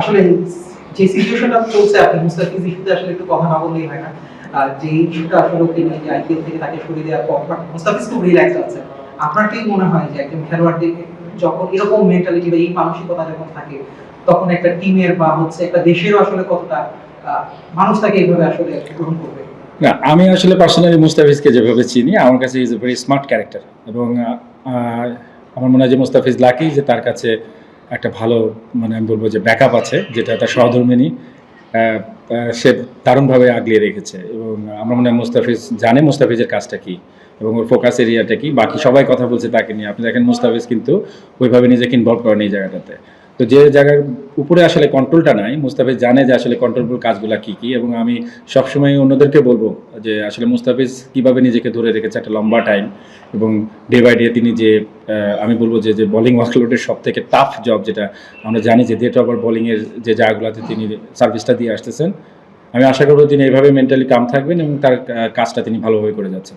আসলে যে সিচুয়েশনটা চলছে আপনি আসলে একটু কথা না বললেই হয় না। আর যে ইস্যুটা আসলে ওকে নিয়ে আইপিএল থেকে তাকে সরিয়ে দেওয়ার পর, but মুস্তাফিজ খুব রিল্যাক্স আছে। আপনার কি মনে হয় যে একজন খেলোয়াড়দের যখন এরকম মেন্টালিটি বা এই মানসিকতা যখন থাকে, তখন একটা টিমের বা হচ্ছে একটা দেশেরও আসলে কতটা মানুষ তাকে এইভাবে আসলে গ্রহণ করবে? না, আমি আসলে পার্সোনালি মুস্তাফিজকে যেভাবে চিনি, আমার কাছে is a very smart character এবং আমার মনে হয় যে মুস্তাফিজ লাকি যে তার কাছে একটা ভালো মানে আমি বলব যে ব্যাকআপ আছে, যেটা তার সহধর্মিনী সে দারুণভাবে আগলিয়ে রেখেছে। এবং আমরা মনে হয় মুস্তাফিজ, জানে মুস্তাফিজের কাজটা কি, এবং ওর ফোকাস এরিয়াটা কি। বাকি সবাই কথা বলছে তাকে নিয়ে। আপনি দেখেন মুস্তাফিজ কিন্তু ওইভাবে নিজেকে ইনভলভ করেন এই জায়গাটাতে। তো যে জায়গার উপরে আসলে কন্ট্রোলটা নাই, মুস্তাফিজ জানে যে আসলে কন্ট্রোলফুল কাজগুলো কি কি এবং আমি সবসময় অন্যদেরকে বলব যে আসলে মুস্তাফিজ কীভাবে নিজেকে ধরে রেখেছে একটা লম্বা টাইম এবং ডে বাই ডে তিনি যে আমি বলব যে যে বোলিং ওয়ার্কলোডের সব থেকে টাফ জব যেটা আমরা জানি যে ডেট ওভার বোলিংয়ের যে জায়গাগুলোতে তিনি সার্ভিসটা দিয়ে আসতেছেন। আমি আশা করব তিনি এইভাবে মেন্টালি কাম থাকবেন এবং তার কাজটা তিনি ভালোভাবে করে যাচ্ছেন।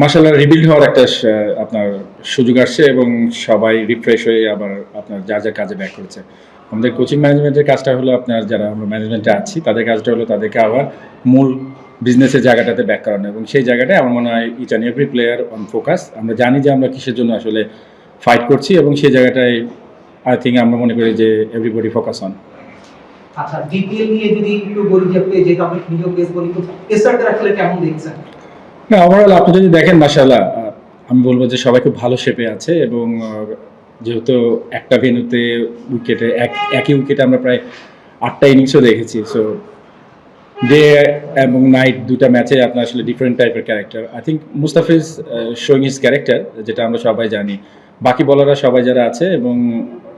মার্শাল্লাহ রিবিল্ড হওয়ার একটা আপনার সুযোগ আসছে এবং সবাই রিফ্রেশ হয়ে আবার আপনার যা যা কাজে ব্যাক করেছে। আমাদের কোচিং ম্যানেজমেন্টের কাজটা হলো আপনার যারা আমরা ম্যানেজমেন্টে আছি, তাদের কাজটা হলো তাদেরকে আবার মূল বিজনেসের জায়গাটাতে ব্যাক করানো এবং সেই জায়গাটায় আমার মনে হয় each and every player on focus আমরা জানি যে আমরা কিসের জন্য আসলে ফাইট করছি এবং সেই জায়গাটায় আই থিঙ্ক আমরা মনে করি যে এভরিবডি ফোকাস অন আচ্ছা নিয়ে যদি একটু বলি যে আপনি যেহেতু আপনি নিজেও বলি পেসারদের আসলে কেমন দেখছেন? না ওভারঅল আপনি যদি দেখেন মাসাল্লাহ আমি বলব যে সবাই খুব ভালো শেপে আছে এবং যেহেতু একটা ভেন্যুতে উইকেটে এক একই উইকেটে আমরা প্রায় আটটা ইনিংসও দেখেছি সো ডে এবং নাইট দুটা ম্যাচে আপনার আসলে ডিফারেন্ট টাইপের character I think Mustafiz showing is character যেটা আমরা সবাই জানি। বাকি বলাররা সবাই যারা আছে এবং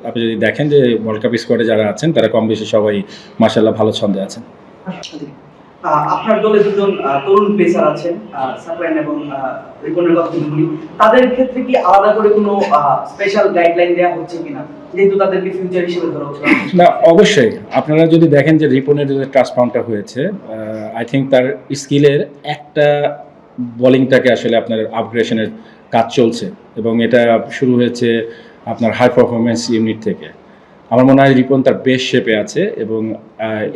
আপনি যদি দেখেন যে ওয়ার্ল্ড কাপ স্কোয়াডে যারা আছেন তারা কম বেশি সবাই মাসাল্লাহ ভালো ছন্দে আছেন। আহ, আপনার দলে দুজন তরুণ পেসার আছেন সাকলাইন এবং রিপনের কথা বলি তাদের ক্ষেত্রে কি আলাদা করে কোনো স্পেশাল গাইডলাইন দেওয়া হচ্ছে কিনা? না, অবশ্যই। আপনারা যদি দেখেন যে রিপনের যে ট্রান্সফর্মটা হয়েছে আই থিঙ্ক তার স্কিলের একটা বোলিংটাকে আসলে আপনার আপগ্রেশনের কাজ চলছে। এবং এটা শুরু হয়েছে আপনার হাই পারফরমেন্স ইউনিট থেকে। আমার মনে হয় রিপন তার বেশ শেপে আছে এবং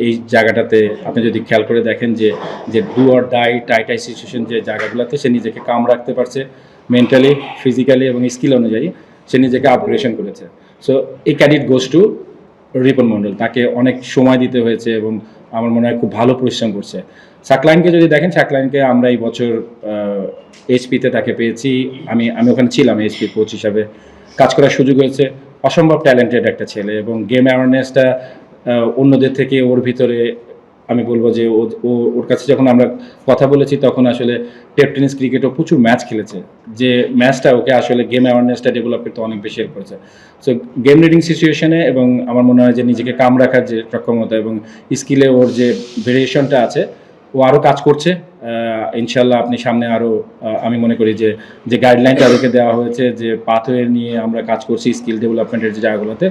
এই জায়গাটাতে আপনি যদি খেয়াল করে দেখেন যে যে do or die tie tie situation যে জায়গাগুলোতে সে নিজেকে কাম রাখতে পারছে মেন্টালি ফিজিক্যালি এবং স্কিল অনুযায়ী সে নিজেকে আপগ্রেশন করেছে। সো এই credit goes to Ripon Mondal. তাকে অনেক সময় দিতে হয়েছে এবং আমার মনে হয় খুব ভালো পরিশ্রম করছে। সাকলাইনকে যদি দেখেন, সাকলাইনকে আমরা এই বছর এইচপিতে তাকে পেয়েছি। আমি আমি ওখানে ছিলাম এইচপি কোচ হিসাবে। কাজ করার সুযোগ হয়েছে। অসম্ভব ট্যালেন্টেড একটা ছেলে এবং গেম অ্যাওয়ারনেসটা অন্যদের থেকে ওর ভিতরে আমি বলব যে ও ওর কাছে যখন আমরা কথা বলেছি তখন আসলে টেপ টেনিস ক্রিকেটও প্রচুর ম্যাচ খেলেছে। যে ম্যাচটা ওকে আসলে গেম অ্যাওয়ারনেসটা ডেভেলপ করতে অনেক বেশি হেল্প করেছে। সো গেম রিডিং সিচুয়েশনে এবং আমার মনে হয় যে নিজেকে কাম রাখার যে সক্ষমতা এবং স্কিলে ওর যে ভেরিয়েশনটা আছে ও আরও কাজ করছে। ইনশাল্লাহ আপনি সামনে আরও আমি মনে করি যে যে গাইডলাইন তাদেরকে দেওয়া হয়েছে, যে পাথওয়ে নিয়ে আমরা কাজ করছি স্কিল ডেভেলপমেন্টের যে জায়গাগুলোতে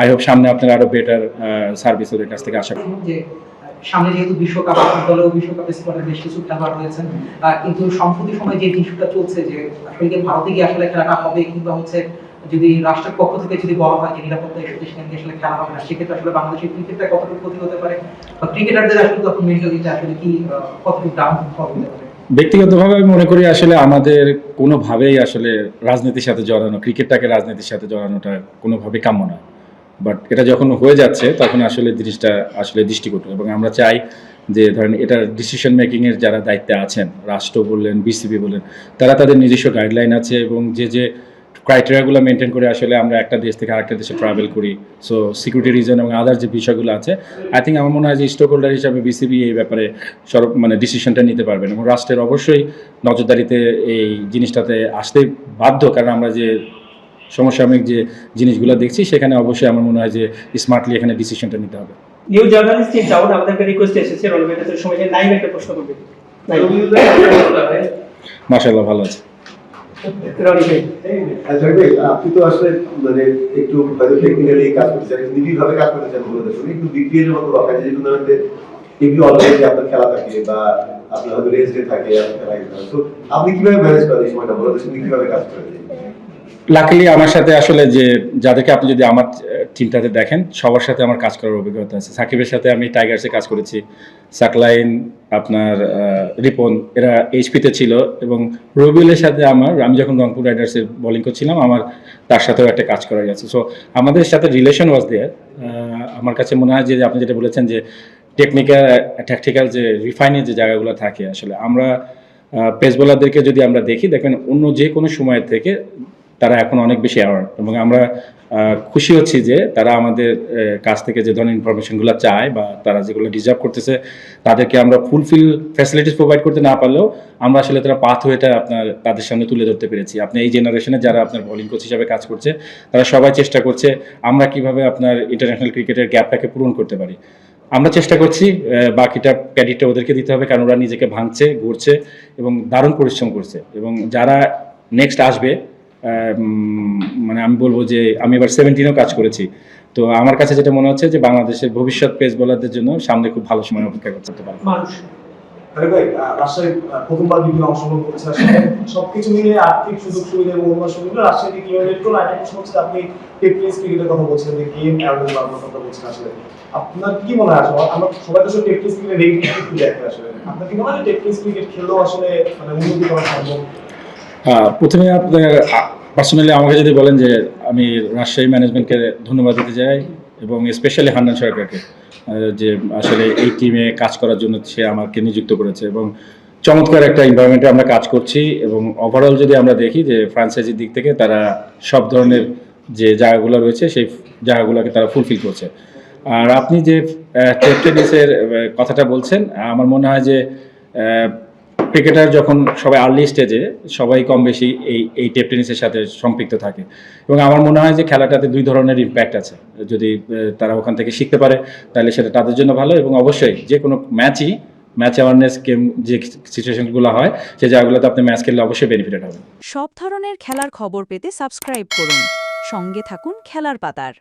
আই হোপ সামনে আপনার আরও বেটার সার্ভিস ওদের কাছ থেকে আশা করি। সামনে যেহেতু বিশ্বকাপ বিশ্বকাপে বেশ কিছু খেলোয়াড় রয়েছেন কিন্তু সম্প্রতি সময় যে ইস্যুটা চলছে, যে আসলে ভারতে গিয়ে আসলে খেলাটা হবে কিংবা হচ্ছে যদি রাষ্ট্রের পক্ষ থেকে যদি বলা হয় যে নিরাপত্তা ইস্যুতে সেখানে আসলে খেলা হবে না, সেক্ষেত্রে আসলে বাংলাদেশের ক্রিকেটটা কতটুকু ক্ষতি হতে পারে? বা ক্রিকেটারদের আসলে তখন মেন্টালিটি আসলে কি কতটুকু ডাউন হতে পারে? ব্যক্তিগতভাবে আমি মনে করি আসলে আমাদের কোনোভাবেই আসলে রাজনীতির সাথে জড়ানো ক্রিকেটটাকে রাজনীতির সাথে জড়ানোটা কোনোভাবেই কাম্য নয়। বাট এটা যখন হয়ে যাচ্ছে, তখন আসলে জিনিসটা আসলে দৃষ্টিকটু এবং আমরা চাই যে ধরেন এটার ডিসিশন মেকিংয়ের যারা দায়িত্বে আছেন, রাষ্ট্র বললেন বিসিবি বললেন, তারা তাদের নিজস্ব গাইডলাইন আছে এবং যে যে ক্রাইটেরিয়াগুলো মেনটেন করে আসলে আমরা একটা দেশ থেকে আরেকটা দেশে ট্রাভেল করি। সো সিকিউরিটি রিজন এবং আদার যে বিষয়গুলো আছে আই থিঙ্ক আমার মনে হয় যে স্টক হোল্ডার হিসাবে বিসিবি এই ব্যাপারে সরব মানে ডিসিশনটা নিতে পারবেন এবং রাষ্ট্রের অবশ্যই নজরদারিতে এই জিনিসটাতে আসতে বাধ্য। কারণ আমরা যে সমসাময়িক যে জিনিসগুলো দেখছি সেখানে অবশ্যই আমার মনে হয় যে স্মার্টলি এখানে ডিসিশনটা নিতে হবে। নিউ জার্নালিস্ট আমাদের রিকোয়েস্ট এসেছে সময় যে নাইম একটা প্রশ্ন করবে। ভালো আছে। আপনি তো আসলে মানে একটু হয়তো টেকনিক্যালি কাজ করতে চান নিবিড় কাজ করতে চান বলে একটু বিপিএল এর মতো কথা যে টুর্নামেন্টে এমনি অলরেডি আপনার খেলা থাকে বা আপনার হয়তো রেস্ট ডে থাকে তো আপনি কীভাবে ম্যানেজ করেন এই সময়টা বলে কীভাবে কাজ করেন? লাকিলি আমার সাথে আসলে যে যাদেরকে আপনি যদি আমার টিমটাতে দেখেন, সবার সাথে আমার কাজ করার অভিজ্ঞতা আছে। সাকিবের সাথে আমি টাইগার্সে কাজ করেছি। সাকলাইন আপনার রিপন, এরা এইচপিতে ছিল এবং রবিউলের সাথে আমার, আমি যখন রংপুর রাইডার্সের বোলিং করছিলাম, আমার তার সাথেও একটা কাজ করা গেছে। সো আমাদের সাথে রিলেশন ওয়াজ দেয়ার আমার কাছে মনে হয় যে আপনি যেটা বলেছেন যে টেকনিক্যাল ট্যাকটিক্যাল যে রিফাইনের যে জায়গাগুলো থাকে আসলে। আমরা পেস বোলারদেরকে যদি আমরা দেখি, দেখবেন অন্য যে কোনো সময়ের থেকে তারা এখন অনেক বেশি অ্যাওয়ার্ড এবং আমরা খুশি হচ্ছি যে তারা আমাদের কাছ থেকে যে ধরনের ইনফরমেশনগুলো চায় বা তারা যেগুলো ডিজার্ভ করতেছে, তাদেরকে আমরা ফুলফিল ফ্যাসিলিটিস প্রোভাইড করতে না পারলেও আমরা আসলে তারা পাথওয়েটা আপনার, তাদের সামনে তুলে ধরতে পেরেছি। আপনি এই জেনারেশনে যারা আপনার বোলিং কোচ হিসাবে কাজ করছে, তারা সবাই চেষ্টা করছে আমরা কীভাবে আপনার ইন্টারন্যাশনাল ক্রিকেটের গ্যাপটাকে পূরণ করতে পারি। আমরা চেষ্টা করছি বাকিটা ক্রেডিটটা ওদেরকে দিতে হবে কারণ ওরা নিজেকে ভাঙছে ঘুরছে এবং দারুণ পরিশ্রম করছে। এবং যারা নেক্সট আসবে মানে আমি বলব যে আমি এবার সেভেন্টিনও কাজ করেছি। তো আমার কাছে যেটা মনে হচ্ছে যে বাংলাদেশের ভবিষ্যৎ পেস বোলারদের জন্য সামনে খুব ভালো সময় অপেক্ষা করতে পারে মানুষ। প্রথমবার বিভিন্ন অংশগ্রহণ করছে সবকিছু মিলিয়ে আর্থিক সুযোগ সুবিধা এবং অন্য সুবিধা রাজশাহী প্রশ্ন আপনি টেকনিক্স ক্রিকেটের কথা বলছেন, যে গেম বাড়ানোর কথা বলছেন আসলে। আপনার কি মনে হয় আমরা সবাই তো টেকনিক্স ক্রিকেট একটু দেখে আসলে। আপনার কি মনে হয় টেকনিক্স ক্রিকেট খেললেও আসলে মানে উন্নতি করা সম্ভব? প্রথমে আপনার পার্সোনালি আমাকে যদি বলেন যে আমি রাজশাহী ম্যানেজমেন্টকে ধন্যবাদ দিতে চাই এবং স্পেশালি হান্নান সরকারকে যে আসলে এই টিমে কাজ করার জন্য সে আমাকে নিযুক্ত করেছে এবং চমৎকার একটা এনভায়রনমেন্টে আমরা কাজ করছি এবং ওভারঅল যদি আমরা দেখি যে ফ্রান্সাইজির দিক থেকে তারা সব ধরনের যে জায়গাগুলো রয়েছে সেই জায়গাগুলোকে তারা ফুলফিল করছে। আর আপনি যে টেপ কথাটা বলছেন, আমার মনে হয় যে ক্রিকেটার যখন সবাই আর্লি স্টেজে সবাই কম বেশি এই এই টেপ টেনিসের সাথে সম্পৃক্ত থাকে। এবং আমার মনে হয় যে খেলাটাতে দুই ধরনের ইম্প্যাক্ট আছে। যদি তারা ওখান থেকে শিখতে পারে, তাহলে সেটা তাদের জন্য ভালো এবং অবশ্যই যে কোনো ম্যাচই ম্যাচ অ্যাওয়ারনেস গেম যে সিচুয়েশনগুলো হয় সেই জায়গাগুলোতে আপনি ম্যাচ খেললে অবশ্যই বেনিফিটেড হবে। সব ধরনের খেলার খবর পেতে সাবস্ক্রাইব করুন। সঙ্গে থাকুন খেলার পাতার।